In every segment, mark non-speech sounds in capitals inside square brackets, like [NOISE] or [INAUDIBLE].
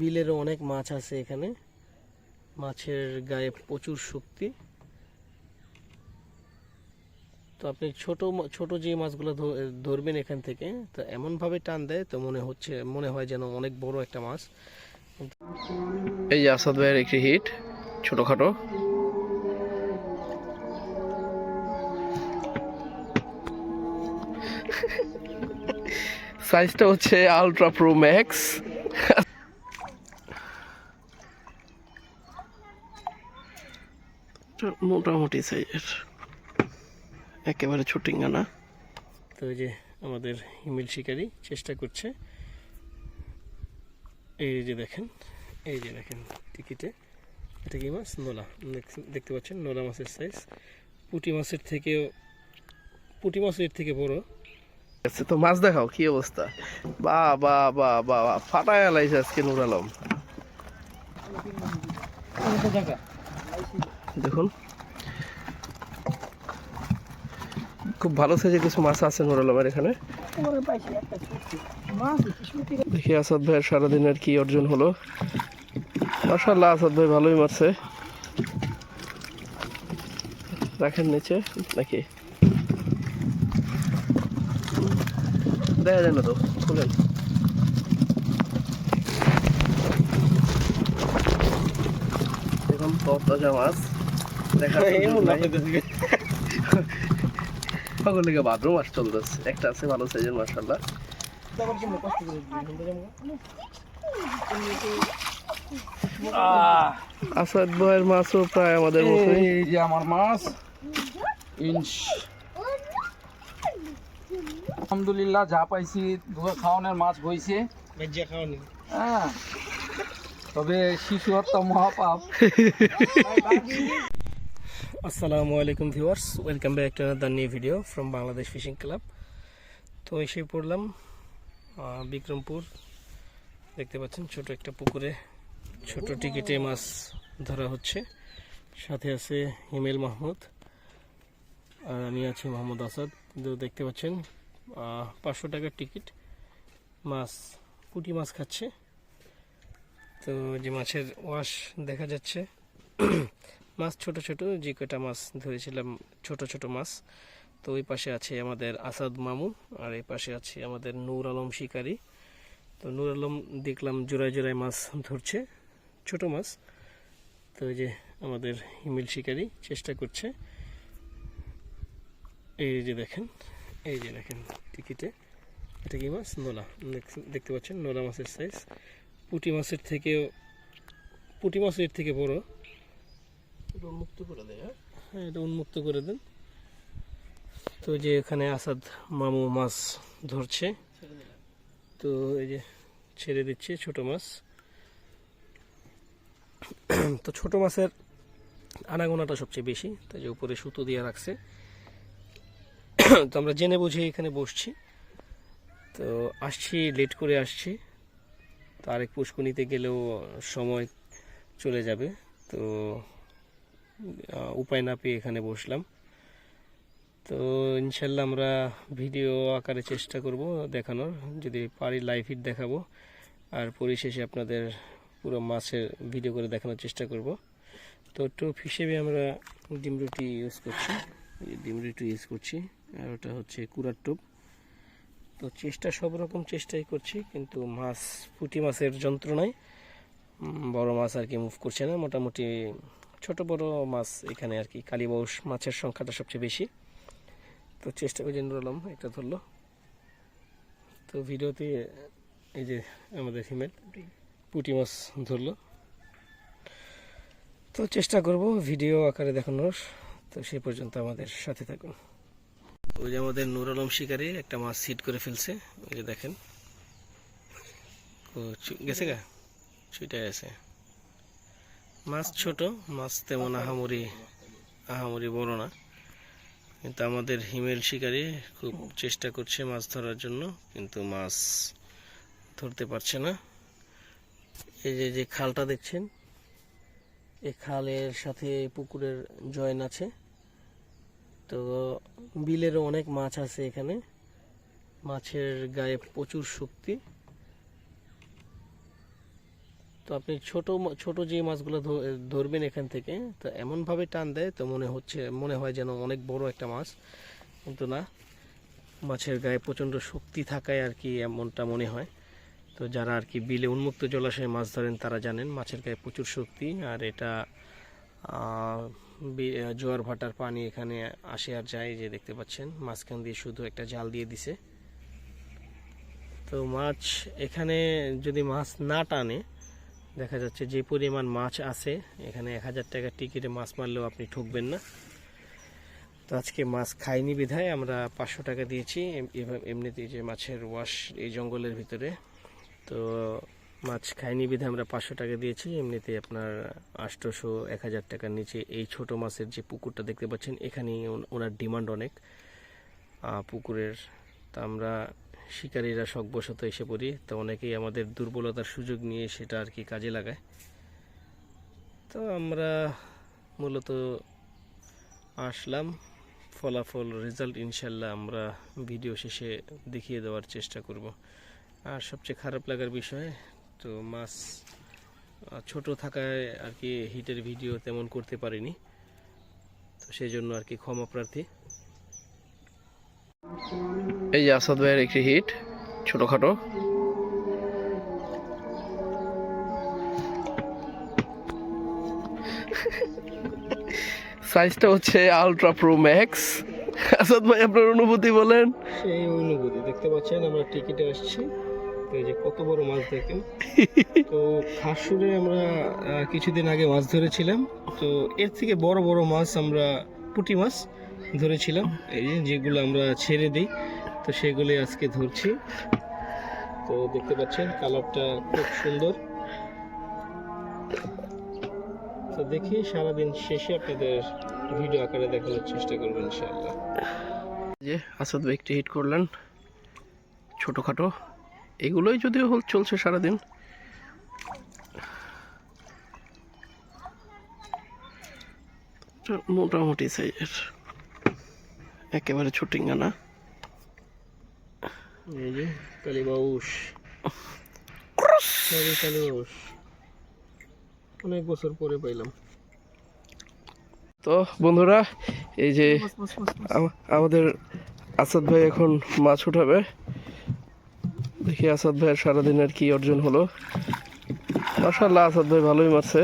বিলেরও অনেক মাছ আছে এখানে। মাছের গায়ে প্রচুর শক্তি। তো আপনি ছোট ছোট যে মাছগুলো ধরবেন এখান থেকে, তো এমনভাবে টান দেয়, তো মনে হচ্ছে, মনে হয় যেন অনেক বড় একটা মাছ। এই যে আসাদ ভাইয়ের একটি হিট, ছোটখাটো। সাইজটা হচ্ছে আলট্রা প্রো ম্যাক্স মোটামুটি সাইজের একেবারে ছুটিঙ্গানা। তো এই যে আমাদের হিমেল শিকারি চেষ্টা করছে। এই যে দেখেন এই যে দেখেন টিকিটে। এটা কি মাছ? নোলা। দেখ- দেখতে পাচ্ছেন নোলা মাছের সাইজ পুঁটি মাছের থেকেও পুঁটি মাছের থেকে বড়। আচ্ছা তো মাছ দেখাও কি অবস্থা? বা বা বা বা বা ফাটায় লাইছে আজকে নুর আলম দেখুন। খুব ভালো সাইজের কিছু মাছ আছে নুর আলমের এখানে। দেখি আসাদ ভাইয়ের সারাদিনের কি অর্জন হলো। মার্শাল্লাহ আসাদ ভাই ভালোই মারছে। রাখেন নিচে নাকি? দেখা যায় না তো খুলেন এখন তরতাজা মাছ দেখা [LAUGHS] সকল থেকে ভাদ্র মাছ চলতেছে? একটা আছে ভালো সাইজের মার্শাল্লাহ আসাদ ভাইয়ের মাছও প্রায় আমাদের মতোই। এই যে আমার মাছ। ইঞ্চ আলহামদুলিল্লাহ যা পাইছি দুটো খাওয়ানোর মাছ হয়েছে হ্যাঁ। তবে শিশু হত্যা মহাপাপ। [LAUGHS] আসসালামু আলাইকুম viewers, welcome back to another new video from Bangladesh fishing club তো এসে পড়লাম বিক্রমপুর। দেখতে পাচ্ছেন ছোট একটা পুকুরে ছোট টিকিটে মাছ ধরা হচ্ছে। সাথে আছে হিমেল মাহমুদ আর আমি আছি মোহাম্মদ আসাদ। তো দেখতে পাচ্ছেন পাঁচশো টাকার টিকিট। মাছ, পুঁটি মাছ খাচ্ছে। তো যে মাছের ওয়াশ দেখা যাচ্ছে। মাছ, ছোট ছোট, যে কটা মাছ ধরেছিলাম, ছোট ছোট মাছ। তো ওই পাশে আছে আমাদের আসাদ মামু, আর এই পাশে আছে আমাদের নূর আলম শিকারি। তো নূর আলম দেখলাম জোড়ায় জোড়ায় মাছ ধরছে, ছোট মাছ। তো যে আমাদের হিমেল শিকারি চেষ্টা করছে। এই যে দেখেন, এই যে দেখেন টিকিটে। এটা কি মাছ? নোলা। দেখ- দেখতে পাচ্ছেন, নোলা মাছের সাইজ পুঁটি মাছের থেকেও, পুঁটি মাছের থেকে বড়। এটা উন্মুক্ত করে দেয় হ্যাঁ? হ্যাঁ এটা উন্মুক্ত করে দেন। তো যে এখানে আসাদ মামু মাছ ধরছে। তো এই যে ছেড়ে দিচ্ছে ছোট মাছ। তো ছোট মাছের আনাগোনাটা সবচেয়ে বেশি তাই যে উপরে সুতো দিয়ে রাখছে। তো আমরা জেনে বুঝে এখানে বসছি। তো আসছি লেট করে আসছি। তো আরেক পুষ্কুনিতে গেলেও সময় চলে যাবে। তো উপায় না পেয়ে এখানে বসলাম। তো ইনশাল্লাহ আমরা ভিডিও আকারে চেষ্টা করব দেখানোর। যদি পারি লাইভ হিট দেখাবো। আর পরিশেষে আপনাদের পুরো মাছের ভিডিও করে দেখানোর চেষ্টা করব। তো টোপ হিসেবে আমরা ডিম রুটি ইউজ করছি। ডিম রুটি ইউজ করছি। আর ওটা হচ্ছে কুড়ার টোপ। তো চেষ্টা সব রকম চেষ্টাই করছি, কিন্তু মাছ, পুঁটি মাছের যন্ত্রণায় বড় মাছ আর কি মুভ করছে না। মোটামুটি ছোট বড় মাছ এখানে আর কি। কালীবাউস মাছের সংখ্যাটা সবচেয়ে বেশি। তো চেষ্টা করে নুর আলম একটা ধরলো। তো ভিডিওতে এই যে আমাদের হিমেল, পুঁটি মাছ ধরলো। তো চেষ্টা করব ভিডিও আকারে দেখানোর। তো সে পর্যন্ত আমাদের সাথে থাকুন। ওই যে আমাদের নুর আলম শিকারি একটা মাছ সিট করে ফেলছে। ওই যে দেখেন। গেছে গা? ছুটে আছে মাছ ছোট, মাছ তেমন আহামরি আহামরি বড় না। কিন্তু আমাদের হিমেল শিকারি খুব চেষ্টা করছে মাছ ধরার জন্য, কিন্তু মাছ ধরতে পারছে না। এই যে যে খালটা দেখছেন, এই খালের সাথে পুকুরের জয়েন আছে। তো বিলেরও অনেক মাছ আছে এখানে। মাছের গায়ে প্রচুর শক্তি। তো আপনি ছোট ছোট যে মাছগুলো ধরবেন এখান থেকে, তো এমনভাবে টান দেয়, তো মনে হচ্ছে, মনে হয় যেন অনেক বড় একটা মাছ। কিন্তু না, মাছের গায়ে প্রচণ্ড শক্তি থাকায় আর কি এমনটা মনে হয়। তো যারা আর কি বিলে উন্মুক্ত জলাশয়ে মাছ ধরেন, তারা জানেন মাছের গায়ে প্রচুর শক্তি, আর এটা জোয়ার ভাটার পানি এখানে আসে আর যায়, যে দেখতে পাচ্ছেন, মাঝখান দিয়ে শুধু একটা জাল দিয়ে দিছে। তো মাছ এখানে যদি মাছ না টানে দেখা যাচ্ছে যে পরিমাণ মাছ আছে, এখানে এক হাজার টাকার টিকিটে মাছ মারলেও আপনি ঠকবেন না। তো আজকে মাছ খাইনি বিধায় আমরা পাঁচশো টাকা দিয়েছি এমনিতেই যে মাছের ওয়াশ এই জঙ্গলের ভিতরে। তো মাছ খাইনি বিধায় আমরা পাঁচশো টাকা দিয়েছি এমনিতে আপনার আটশোশো, এক হাজার টাকার নিচে এই ছোট মাছের যে পুকুরটা দেখতে পাচ্ছেন, এখানেই ওনার ডিমান্ড অনেক। পুকুরের তা আমরা শিকারীরা শখবশত এসে পড়ি, তো অনেকেই আমাদের দুর্বলতার সুযোগ নিয়ে সেটা আর কি কাজে লাগায়। তো আমরা মূলত আসলাম। ফলাফল রেজাল্ট ইনশাল্লাহ আমরা ভিডিও শেষে দেখিয়ে দেওয়ার চেষ্টা করব। আর সবচেয়ে খারাপ লাগার বিষয়, তো মাছ ছোট থাকায় আর কি হিটের ভিডিও তেমন করতে পারিনি। তো সেই জন্য আর কি ক্ষমা প্রার্থী। এই যে আসাদ ভাইয়ের একটি হিট ছোটখাটো। সাইজটা হচ্ছে আলট্রা প্রো ম্যাক্স আসাদ ভাই, আপনার অনুভূতি বলেন। সেই অনুভূতি, দেখতে পাচ্ছেন আমরা টিকিটে আসছি। এই যে কত বড় মাছ দেখেন। তো খাসুরে আমরা কিছুদিন আগে মাছ ধরেছিলাম। তো এর থেকে বড় বড় মাছ আমরা পুঁটি মাছ। ধরেছিলাম, এই যে যেগুলো আমরা ছেড়ে দিই, তো সেগুলোই আজকে ধরছি। তো দেখতে পাচ্ছেন, কালারটা খুব সুন্দর। তো দেখি সারাদিন শেষে আপনাদের ভিডিও আকারে দেখানোর চেষ্টা করবেন ইনশাআল্লাহ। যে আসাদ ভাই একটি হিট করলেন, ছোটোখাটো। এগুলোই যদিও চলছে সারাদিন। মোটামুটি সাইজের একেবারে ছোটিঙ্গা না। এই যে কালীবাউস কালীবাউস অনেক বছর পরে পাইলাম। তো বন্ধুরা এই যে আমাদের আসাদ ভাই এখন মাছ উঠাবে। দেখি আসাদ ভাইয়ের সারাদিনের কি অর্জন হলো। মাসাল্লাহ আসাদ ভাই ভালোই মারছে।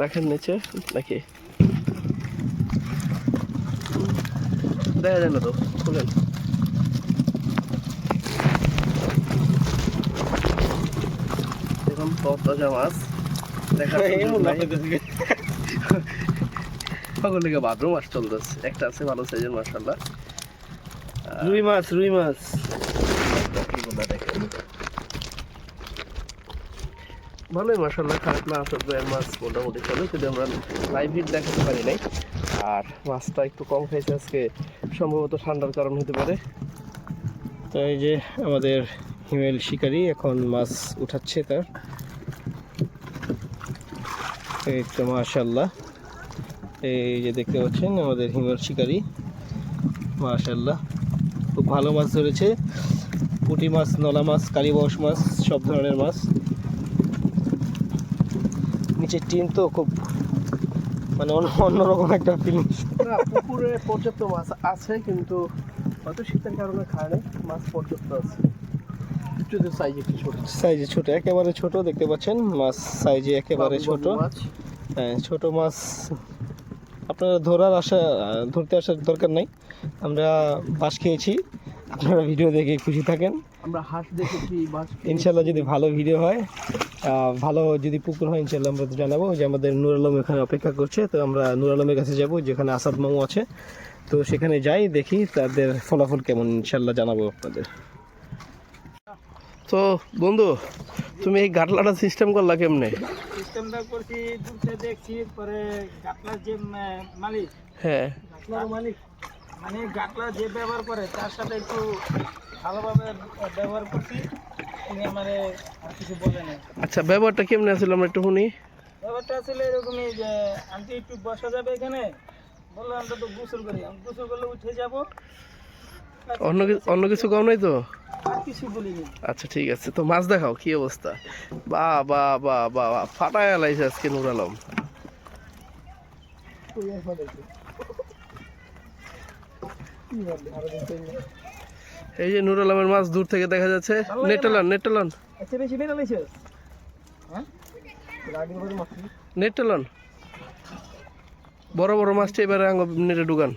রাখেন নিচে নাকি? দেখা যায় না তো খুলেন। দেখুন তরতাজা মাছ দেখা সকলে বাথরুম মাছ চলতেছে একটা আছে ভালো সাইজের মাসাল্লাহ রুই মাছ রুই মাছ। ভালোই মাসাল্লাহ খারাপ না আসলে মাছ মোটামুটি চলে যদি আমরা লাইভ হিট দেখাতে পারি নাই। আর মাছটা একটু কম খাইছে আজকে, সম্ভবত ঠান্ডার কারণ হতে পারে। তো এই যে আমাদের হিমেল শিকারি এখন মাছ উঠাচ্ছে তার। এই তো মাশাল্লাহ। এই যে দেখতে পাচ্ছেন আমাদের হিমেল শিকারি। মাশাল্লাহ, খুব ভালো মাছ ধরেছে। পুঁটি মাছ, নলা মাছ কালীবাউস মাছ, সব ধরনের মাছ। নিচের টিন তো খুব মানে অন্য- অন্যরকম একটা ফিলিংস না পুকুরে পর্যাপ্ত মাছ আছে কিন্তু হয়তো শীতের কারণে খায় না মাছ পর্যাপ্ত আছে। সাইজে ছোট। একেবারে ছোট দেখতে পাচ্ছেন? মাছ সাইজে একেবারে ছোট। হ্যাঁ ছোট মাছ আপনারা ধরার আশা ধরতে আসার দরকার নাই। আমরা বাস খেয়েছি। আপনারা ভিডিও দেখে খুশি থাকেন। আমরা হাঁস দেখেছি ইনশাল্লাহ যদি ভালো ভিডিও হয় ভালো যদি পুকুর হয় ইনশাল্লাহ আমরা তো জানাব যে আমাদের নুর আলম এখানে অপেক্ষা করছে। তো আমরা নুর আলমের কাছে যাব যেখানে আসাদ মামু আছে। তো সেখানে যাই দেখি তাদের ফলাফল কেমন ইনশাল্লাহ জানাব আপনাদের। তো বন্ধু তুমি এই গাটলাটা সিস্টেম করলা কেমনে? সিস্টেমটা করছি দূরতে দেখছি পরে গাটলার যে মালিক। হ্যাঁ। গাটলার মালিক। মানে গাটলা যে ব্যবহার করে তার সাথে একটু ভালোভাবে ব্যবহার করছি। তিনি আমারে আর কিছু বলে না আচ্ছা ব্যবহারটা কেমনে আছিল আমরা একটু শুনি? ব্যাপারটা আসলে এরকমই যে আন্টি একটু বসা যাবে এখানে? বললাম আমরা তো গোসল করি আমি গোসল করলে উঠে যাব। অন্য কিছু অন্য কিছু কম নাই তো? আচ্ছা ঠিক আছে। তো মাছ দেখাও কি অবস্থা? বা বা বা বা ফাটায় লাইছে আজকে নুর আলম ওই আর ফাটাইছে কি বলব আরও দিন তো না। এই যে নুর আলমের মাছ দূর থেকে দেখা যাচ্ছে। নেটালান নেটালান নেটালান বড় বড় মাছটা এবারে আঙ্গ নেটে ঢুকান।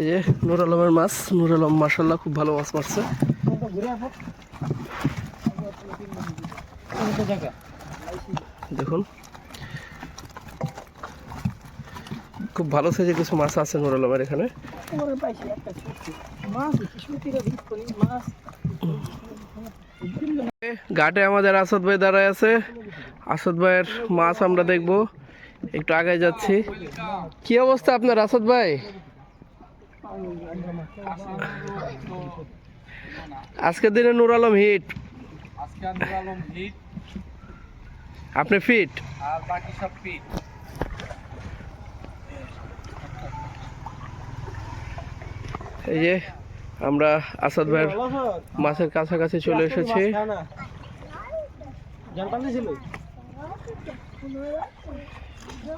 এই যে নুর আলমের মাছ। নুর আলম মাসাল্লাহ খুব ভালো মাছ মারছে। দেখুন। খুব ভালো সাইজে কিছু মাছ আছে নুর আলমের এখানে। ঘাটে আমাদের আসাদ ভাই দাঁড়ায় আছে। আসাদ ভাইয়ের মাছ আমরা দেখব। একটু আগে যাচ্ছি। কি অবস্থা আপনার আসাদ ভাই? আজকের দিনে নুর আলম হিট আপনি ফিট আর বাকি সব পিট এই যে আমরা আসাদ ভাইয়ের মাছের কাছাকাছি চলে এসেছি।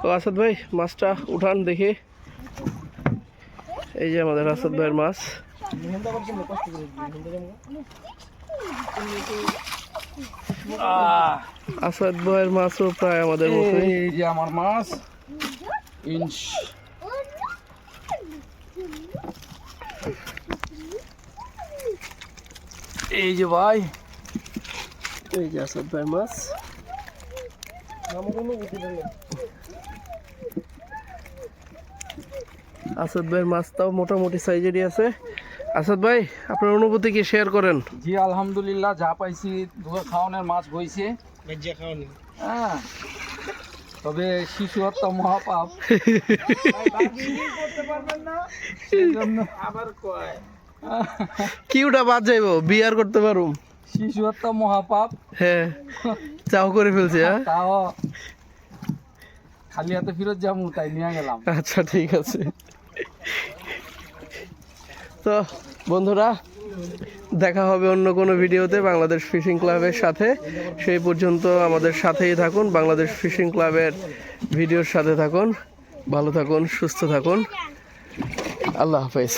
তো আসাদ ভাই মাছটা উঠান দেখি। এই যে আমাদের আসাদ ভাইয়ের মাছ। আসাদ ভাইয়ের মাছও প্রায় আমাদের এই যে আমার মাছ। এই যে ভাই। এই যে আসাদ ভাইয়ের মাছ। আসাদ ভাইয়ের মাছটাও মোটামুটি সাইজেরই আছে। আসাদ ভাই আপনার অনুভূতি কি? শেয়ার করেন। জি আলহামদুলিল্লাহ যা পাইছি দুটো খাওয়ানোর মাছ হয়েছে হ্যাঁ। তবে শিশু হত্যা মহাপাপ। করতে পারবেন না জন্য আবার কয়? কি ওটা বাদ যাইবো বিয়ার করতে পারুম। শিশু হত্যা মহাপাপ। হ্যাঁ চাও করে ফেলছে হ্যাঁ? তাও খালি হাতে ফেরত যাব তাই নিয়ে গেলাম। আচ্ছা ঠিক আছে। তো বন্ধুরা দেখা হবে অন্য কোনো ভিডিওতে বাংলাদেশ ফিশিং ক্লাবের সাথে। সেই পর্যন্ত আমাদের সাথেই থাকুন বাংলাদেশ ফিশিং ক্লাবের ভিডিওর সাথে থাকুন। ভালো থাকুন সুস্থ থাকুন। আল্লাহ হাফেজ।